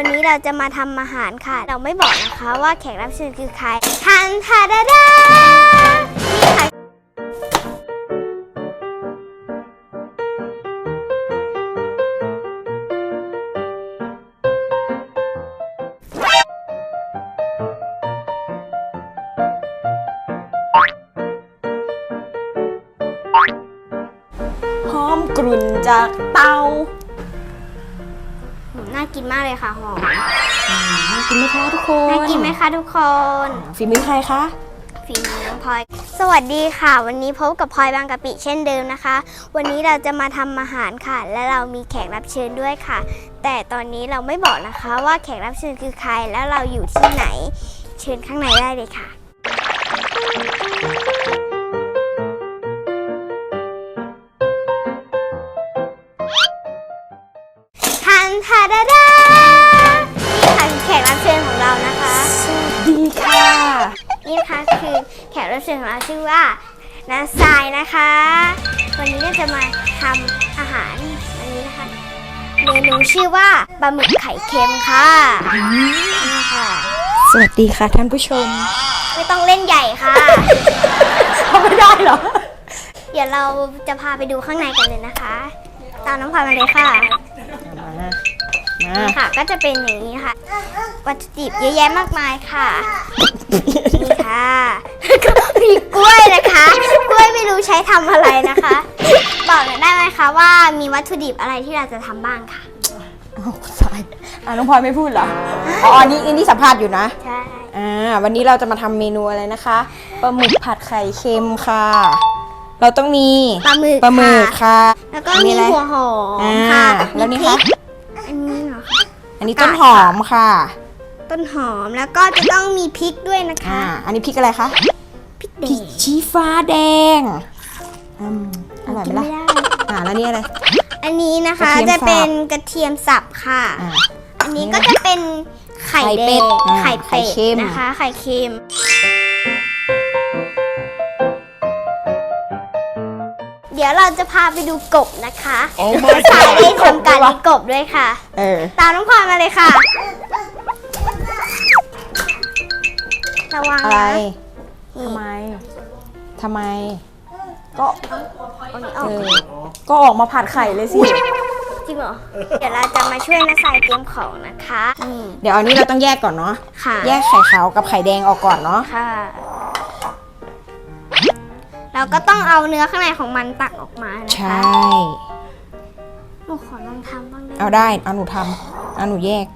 วันนี้เราจะมาทำอาหารค่ะ เราไม่บอกนะคะว่าแขกรับเชิญคือใครทันทาดาดา มน่ากินมากเลยค่ะหอมน่ากินไหมคะทุกคนน่ากินไหมคะทุกคนฝีมือใครคะฝีมือน้องพลอยสวัสดีค่ะ วันนี้พบกับพลอยบางกะปิเช่นเดิมนะคะ วันนี้เราจะมาทำอาหารค่ะ และเรามีแขกรับเชิญด้วยค่ะ แต่ตอนนี้เราไม่บอกนะคะว่าแขกรับเชิญคือใคร แล้วเราอยู่ที่ไหน เชิญข้างในได้เลยค่ะ เชิญของเราชื่อว่านาซายนะคะ วันนี้ก็จะมาทำอาหารอันนี้นะคะ เมนูชื่อว่าปลาหมึกไข่เค็มค่ะนี่ค่ะ สวัสดีค่ะท่านผู้ชม ไม่ต้องเล่นใหญ่ค่ะ เขาไม่ได้เหรอ เดี๋ยวเราจะพาไปดูข้างในกันเลยนะคะ ตามน้องพลอยมาเลยค่ะมา นี่ค่ะ ก็จะเป็นอย่างนี้ค่ะ วัตถุดิบเยอะแยะมากมายค่ะ นี่ค่ะมีกล้วยนะคะ กล้วยไม่รู้ใช้ทำอะไรนะคะ บอกหน่อยได้ไหมคะว่ามีวัตถุดิบอะไรที่เราจะทำบ้างค่ะเอาสายอะน้องพลอยไม่พูดเหรออ๋ออันนี้อันนี้สัมภาษณ์อยู่นะ ใช่ อ่าวันนี้เราจะมาทำเมนูอะไรนะคะปลาหมึกผัดไข่เค็มค่ะ เราต้องมีปลาหมึกปลาหมึกค่ะ ค่ะ แล้วก็มีอะไรหัวหอมอ่าค่ะแล้วนี่มีพริคะก อันนี้ต้นหอมค่ะ ต้นหอมแล้วก็จะต้องมีพริกด้วยนะคะอ่าอันนี้พริกอะไรคะ พริกพแดริกงชี้ฟ้าแดงอืมอร่อยไหมล่ะกินไม่ได้อ่า แล้วนี่อะไร อันนี้นะคะกระเทียมจะเป็นสับกระเทียมสับค่ะ อ่า อันนี้ก็จะเป็นไข่ไข่แดเป็ดงอ่าไข่ไข่เป็ดเค็ม นะคะ ไข่เค็ม เดี๋ยวเราจะพาไปดูกบนะคะสายได้ทำการเลี้ยงกบด้วยค่ะ เออ ตามน้องพลอยมาเลยค่ะ ระวังอะไร นะทำไม ทำไม ก็ เอานี้อเออกอ ก็ออกมาผัดไข่เลยสิ จริงเหรอ เดี๋ยวเราจะมาช่วยน้าสายเตรียมของนะคะนี่เดี๋ยวอันนี้เราต้องแยกก่อนเนาะ ค่ะ แยกไข่ขาวกับไข่แดงออกก่อนเนาะ ค่ะ เราก็ต้องเอาเนื้อข้างในของมันตักออกมานะใช่คะหนูขอลองทำบ้างได้ไหมเอาได้เอาหนูทำเอาหนูแยก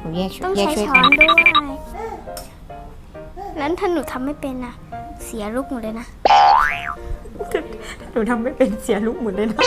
หนูแยกช่วยต้องแยกใช้ช่วยช้กัอนนด้วยนั้นถ้าหนูทำไม่เป็นนะเสียลูกหนูเลยนะหนูทำไม่เป็นเสียลูกหมดเลยนะ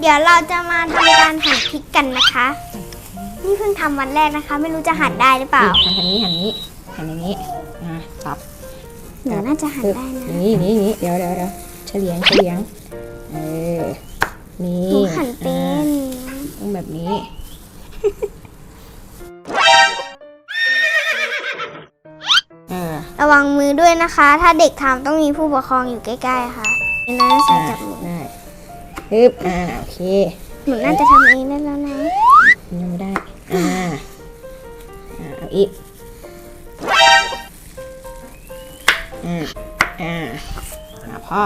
เดี๋ยวเราจะมาทำการหั่นพริกกันนะคะ นี่เพิ่งทำวันแรกนะคะ ไม่รู้จะหั่นได้หรือเปล่า หันทางนี้หันนี้หันอย่างนี้อะสับหนูน่าจะหั่นได้นะนี่นี่นี่เดี๋ยวเดี๋ยวเดี๋ยวเฉลียงเฉลียงเออนี่หนูหั่นเป็อ่านต้องแบบนี้ เออ ระวังมือด้วยนะคะ ถ้าเด็กทำต้องมีผู้ปกครองอยู่ใกล้ๆค่ะนี่นะใส่อ่าจับมือได้ฮึบอ่า โอเค หนูน่าจะทำเองได้แล้วนะ อีกอ่าอ่าอ่าพอ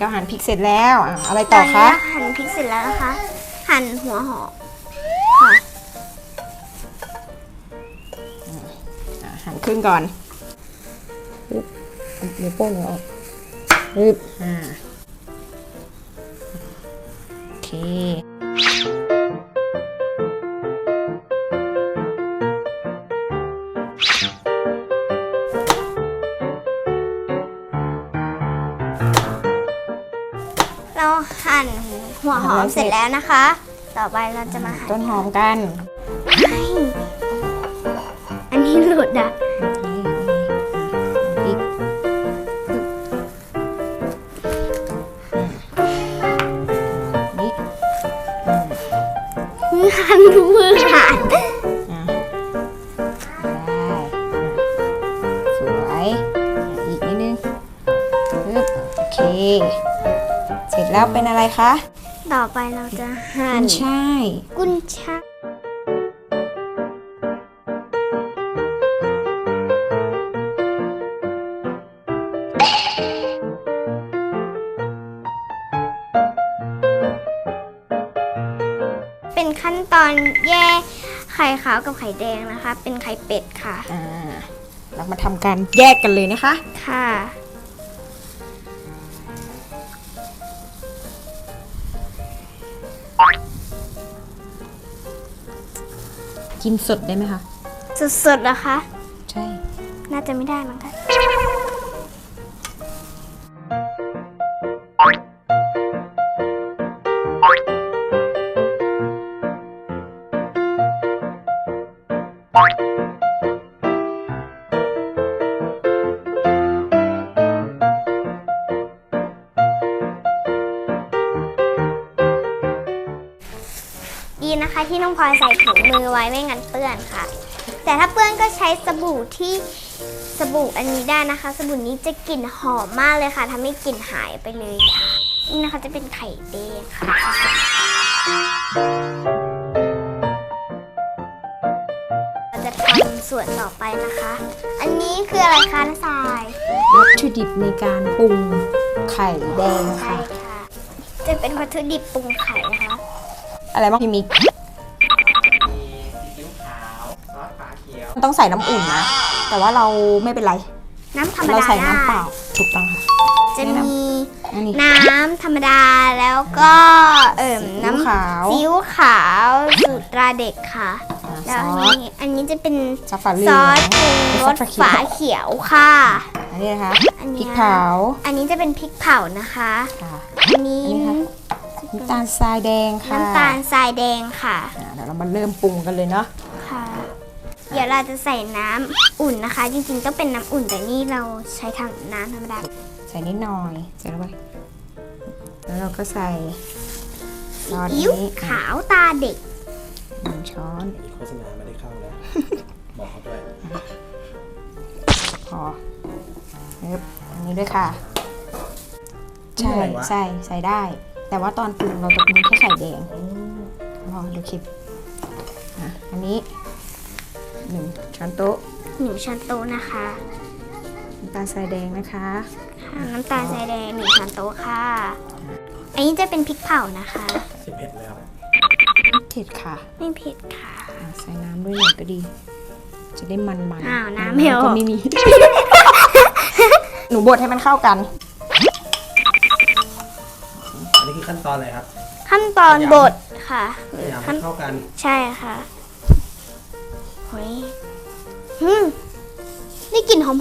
ก็หั่นพริกเสร็จแล้วอะอะไรต่อคะตนนี้หั่นพริกเสร็จแล้วนะคะ หั่นหัวหอมค่ะอะหั่นครึ่งก่อนปึ๊บนิ้วโป้งหนูออกปึ๊บอ่าโอเค เราหั่นหัวหอมเสร็จแล้วนะคะต่อต่อไปเราจะมาหั่นต้นหอมกัน อันนี้หลุดอะนี่นี่นี่มือหันมือหันอะได้สวยอะอีกนิดนึงปึ๊บโอเค เสร็จแล้วเป็นอะไรคะ ต่อไปเราจะหั่กุนนช่ายกุนช่ายเป็นขั้นตอนแยกไข่ขาวกับไข่แดงนะคะ เป็นไข่เป็ดค่ะ อ่า เรามาทำการแยกกันเลยนะคะ ค่ะ กินสดได้ไหมคะสุดๆนะคะ ใช่ น่าจะไม่ได้มั้งคะ คะที่น้องพลอยใส่ถุงมือไว้ไม่งั้นเปื้อนค่ะ แต่ถ้าเปื้อนก็ใช้สบู่ที่สบู่อันนี้ได้นะคะ สบู่นี้จะกลิ่นหอมมากเลยค่ะทำให้กลิ่นหายไปเลยค่ะนี่นะคะจะเป็นไข่แดงค่ะเราจะทำส่วนต่อไปนะคะ อันนี้คืออะไรคะน้าทรายวัตถุดิบในการปรุงไข่แดงใช่ค่ะ ค่ะ จะเป็นวัตถุดิบปรุงไข่นะคะ อะไรบ้างพี่มิก ต้องใส่น้ำอุ่นนะ แต่ว่าเราไม่เป็นไร น้ำธรรมเราดาใส่ได้น้ำเปล่าถูกต้องค่ะ จะมีอันนี้น้ำธรรมดาแล้วก็เอิ่มซีอิ๊วน้ำขาวซีอิ๊วขาวสูตรตราเด็กค่ะ อ่าแล้วซอันอส นี้อันนี้จะเป็นซอสฝาเหลืซอองสปรุงรสซอสฝาเขียวฝาเขียวค่ะ อันนี้นะคะอันเนี้ยพริกเผาอันนี้จะเป็นพริกเผานะคะ ค่ะ อันนี้อันนี้ค่ะ น้ำตาลทรายแดงค่ะน้ำตาลทรายแดงค่ะ อ่าเดี๋ยวเรามาเริ่มปรุงกันเลยเนาะค่ะเดี๋ยวเราจะใส่น้ำอุ่นนะคะ จริงๆต้องเป็นน้ำอุ่นแต่นี่เราใช้ทำน้ำธรรมดาใส่นิดหน่อยใส่ลงไปแล้วเราก็ใส่ซอสอิ๊วนี้ขาวตาเด็ก หนึ่งช้อนโฆษณาไม่ได้เข้าแล้วบอกเขาด้วยพอเอบอันนี้ด้วยค่ะ ใช่อะไรวะใส่ใส่ได้ แต่ว่าตอนปรุงเราจะปรุงแค่ไข่แดง ลองดูคลิปอะอันนี้หนึ่ง ช้อนโต๊ะหนึ่งช้อนโต๊ะนะคะน้ำตาลทรายแดงนะคะค่ะน้ำตาลทรายแดงหนึ่งช้อนโต๊ะค่ะ อันนี้จะเป็นพริกเผานะคะสิบเอ็ดแล้วเผ็ดค่ะไม่เผ็ดค่ะอะใส่น้ำด้วยหน่อยก็ดี จะได้มันๆอ้าวน้ำไม่ออกก็ไม่มี หนูบดให้มันเข้ากัน อันนี้คือขั้นตอนอะไรครับ ขั้นตอนบดค่ะ พยายามขั้นให้เข้ากัน ใช่ค่ะ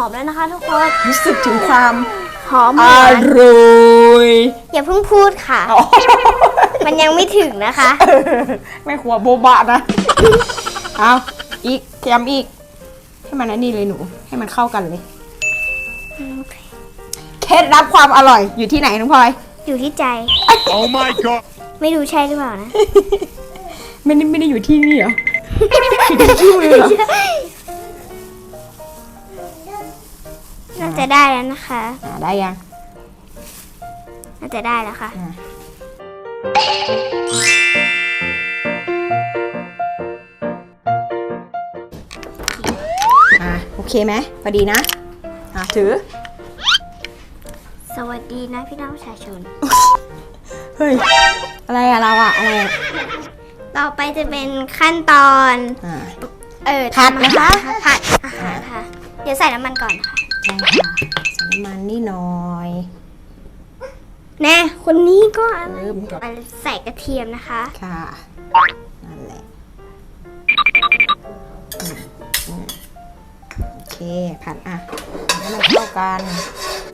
อมๆแล้วนะคะทุกคนรู้สึกถึงความหอมอหวานร่อยอย่าเพิ่งพูดค่ะมันยังไม่ถึงนะคะแม่ครัวโบบะนะ เอาอีกเตรียมอีก ให้มันอันนี้เลยหนู ให้มันเข้ากันเลย เคล็ดลับความอร่อยอยู่ที่ไหนน้องพลอย อยู่ที่ใจ Oh my god! ไม่รู้ใช่หรือเปล่านะ ไม่ได้ไม่ได้อยู่ที่นี่เหรออยู่ที่มือเหรอาจะได้แล้วนะคะ อ่าได้ยังน่าจะได้แล้วค่ะ อะอะโอเคไหมพอดีนะ อะถือ สวัสดีนะพี่น้องประชาชน เฮ้ย อะไรอะเราอะอะไรอะต่อไปจะเป็นขั้นตอน อ่า เออผัดทำอานะคะหารผัดอาหารค่ะ เดี๋ยวใส่น้ำมันก่อนค่ะใช่ ค่ะใส่น้ำมันนี่หน่อยแน่คนนี้ก็อะไรปึ๊บไปใส่กระเทียมนะคะ ค่ะนั่นแหละอืมอืมโอเคผัดอะให้มันเข้ากัน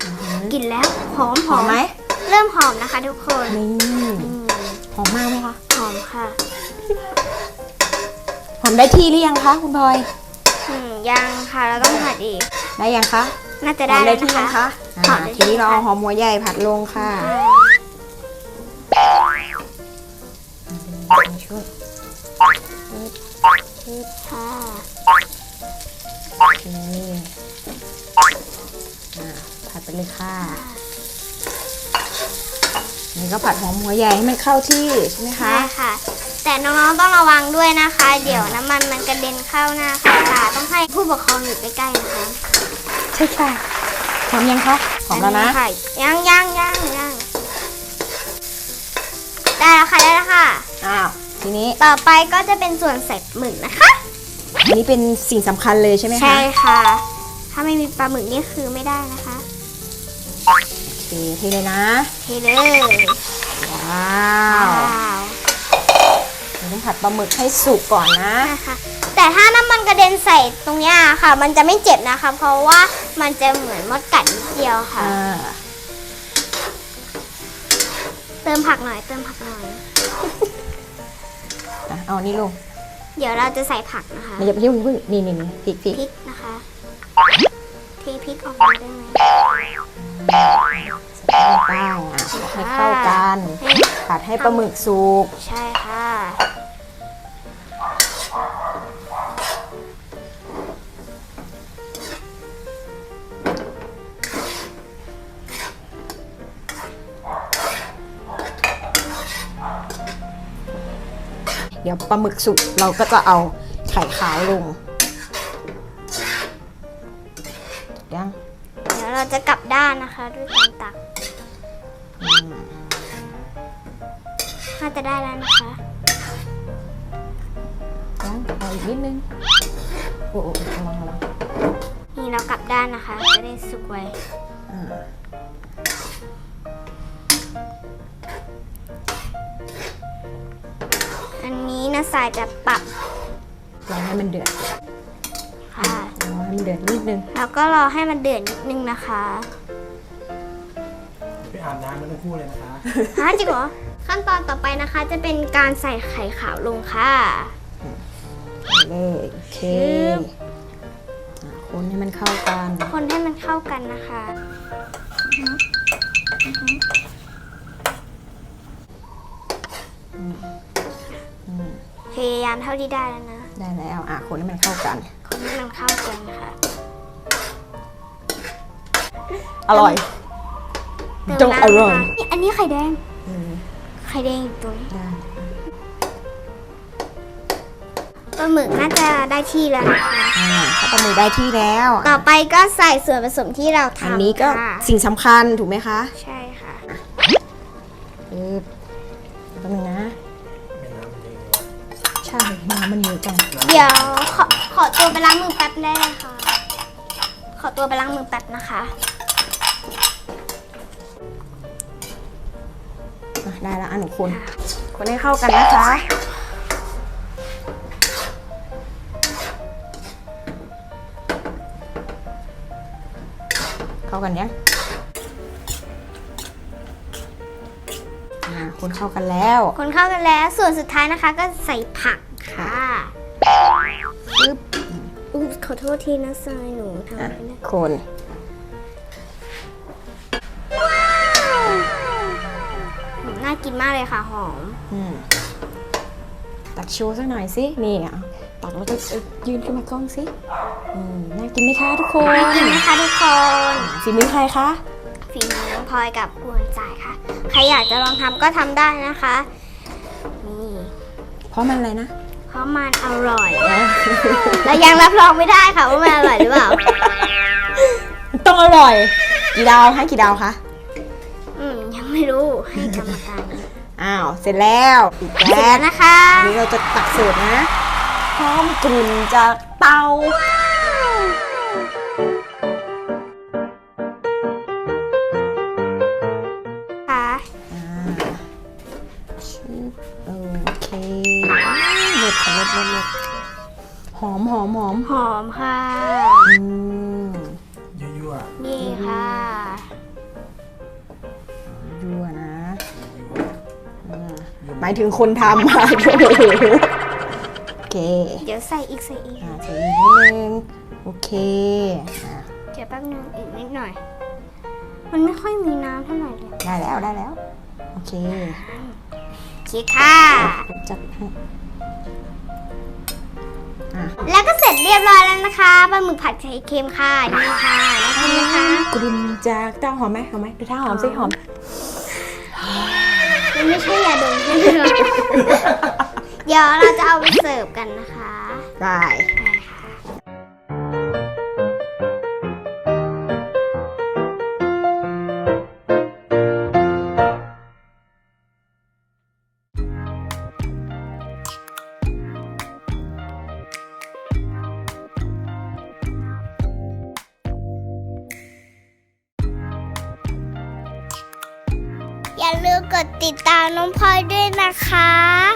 อื้อหือกินแล้วหอมหอมไหมเริ่มหอมนะคะทุกคนนี่อืมหอมมากไหมคะหอมค่ะหอมได้ที่หรือยังคะคุณพลอยอืมยังค่ะเราต้องผัดอีกได้ยังคะ น่าจะหได้อมแล้ได้วที่นะยังคะคะหออ่ามได้ที่ทีนี้เราค่ะเอาหอมหัวใหญ่ผัดลงค่ะอ่าช่วยค่ะโอเคอ่าผัดไปเลยค่ะนี่ก็ผัดหอมหัวใหญ่ให้มันเข้าที่ใช่ไหมคะ ใช่ค่ะ แต่น้องๆต้องระวังด้วยนะคะ เดี๋ยวน้ำมันมันกระเด็นเข้าหน้าค่ะค่ะต้องให้ผู้ปกครองอยู่ใกล้ๆนะคะ ใช่ค่ะหอมยังคะหอมแล้วนะค่ยังยังยังยังได้แล้วค่ะได้แล้วค่ะ อ้าว ทีนี้ต่อไปก็จะเป็นส่วนใส่หมึกนะคะ อันนี้เป็นสิ่งสำคัญเลยใช่ไหมคะ ใช่ค่ะ ถ้าไม่มีปลาหมึกนี่คือไม่ได้นะคะ โอเคเทเลยนะ เทเลย ว้าว้าววเราต้องผัดปลาหมึกให้สุกก่อนนะนะคะแต่ถ้าน้ำมัน กระเด็นใส่ตรงเนี้ยค่ะ มันจะไม่เจ็บนะคะ เพราะว่ามันจะเหมือนมดกัดนิดเดียวค่ะ อ่าเติมผักหน่อย เติมผักหน่อย อะเอานี่ลงเดี๋ยวเราจะใส่ผักนะคะไม่อย่าไปยุ่งพึ่งนี่นี่นี่พริกพริกพริกนะคะเทพริกออกมาได้ไหมใส่ลงไปอะให้เข้ากันให้ผัดให้ปลาหมึกสุก ใช่ค่ะ ดี๋ยวปลาหมึกสุกเราก็จะเอาไข่ขาวลงยังเดี๋ยวเราจะกลับด้านนะคะด้วยการตักอืมน่าจะได้แล้วนะคะยังเอาอีกนิดนึง โอ้โอ้ระวังระวังนี่เรากลับด้านนะคะ จะได้สุกไว นนี้นะสายจะปรับรอให้มันเดือดค่ะรอให้มันเดือดนิดนึง แล้วก็รอให้มันเดือดนิดนึงนะคะไปอาบน้ำกันทั้งคู่เลยนะคะ ฮะจริงเหรอ ขั้นตอนต่อไปนะคะจะเป็นการใส่ไข่ขาวลงค่ะ เลยโอเคอะคนให้มันเข้ากันคนให้มันเข้ากันนะคะอืม พยายามเท่าที่ได้แล้วนะ ได้แล้วอะคนให้มันเข้ากัน คนให้มันเข้ากันค่ะ อร่อยเติมต้องน้ำอร่อยนะคะนี่อันนี้ไข่แดงอืมไข่แดงอยู่ตรงนี้ได้ปลาหมึกน่าจะได้ที่แล้วนะคะอ่าถ้าปลาหมึกได้ที่แล้ว ต่อไปก็ใส่ส่วนผสมที่เราทำอันนี้ก็ค่ะสิ่งสำคัญถูกไหมคะ ใช่ค่ะปึ๊บแป๊บนึงนะ ใช่น้ำมันเยอะจังเดี๋ยวขอขอตัวไปล้างมือแป๊บได้ไหมคะขอตัวไปล้างมือแป๊บนะคะ อะได้แล้วอันหนูคน คนให้เข้ากันนะคะ เข้ากันยัง คนเข้ากันแล้ว คนเข้ากันแล้ว ส่วนสุดท้ายนะคะก็ใส่ผักค่ะปึ๊บอุ๊ยขอโทษทีนะทรายหนูทำอะไปนะคน อืมน่ากินมากเลยค่ะหอม อืมตักโชว์สักหน่อยสิ นี่อะตักแล้วก็เอ้ยยืนขึ้นมากล้องสิอืมน่ากินไหมคะทุกคนน่ากินไหมคะทุกคน ฝีมือใครคะ ฝีมือน้องพลอยกับกวนจ่ายค่ะ ใครอยากจะลองทำก็ทำได้นะคะนี่เพราะมันอะไรนะ เพราะมันอร่อยและยังรับรองไม่ได้ค่ะว่ามันอร่อยหรือเปล่า ต้องอร่อย กี่ดาวให้กี่ดาวคะอืมยังไม่รู้ให้กรรมการอ้าวเสร็จแล้วปิดเสร็จแก๊แล้สวนะคะ อันนี้เราจะตักเสิร์ฟนะหอมกลิ่นจากเตา หอมหอมหอมหอมค่ะ อืมยั่วนี่ค่ะ ยั่วนะๆยั่วอ่ายั่วหมายถึงคนทำมาโอ้โหโอเคเดี๋ยวใส่อีกใส่อีก อ่าใส่อีกนิดนึงโอเคอะเดี๋ยวแป๊บนึงอีกนิดหน่อย มันไม่ค่อยมีน้ำเท่าไหร่เลยได้แล้วได้แล้ว โอเคโอเคค่ะ จัดให้อะ แล้วก็เสร็จเรียบร้อยแล้วนะคะปลาหมึกผัดไข่เค็มค่ะนี่ค่ะน่ากินนะคะกลิ่นจากเต้าหอมไหมหอมไหมดูท่าหอมสิหอมมันไม่ใช่ยาดมใช่ไหมคะเดี๋ยวเราจะเอาไปเสิร์ฟกันนะคะ ได้ น้องพลอยด้วยนะคะ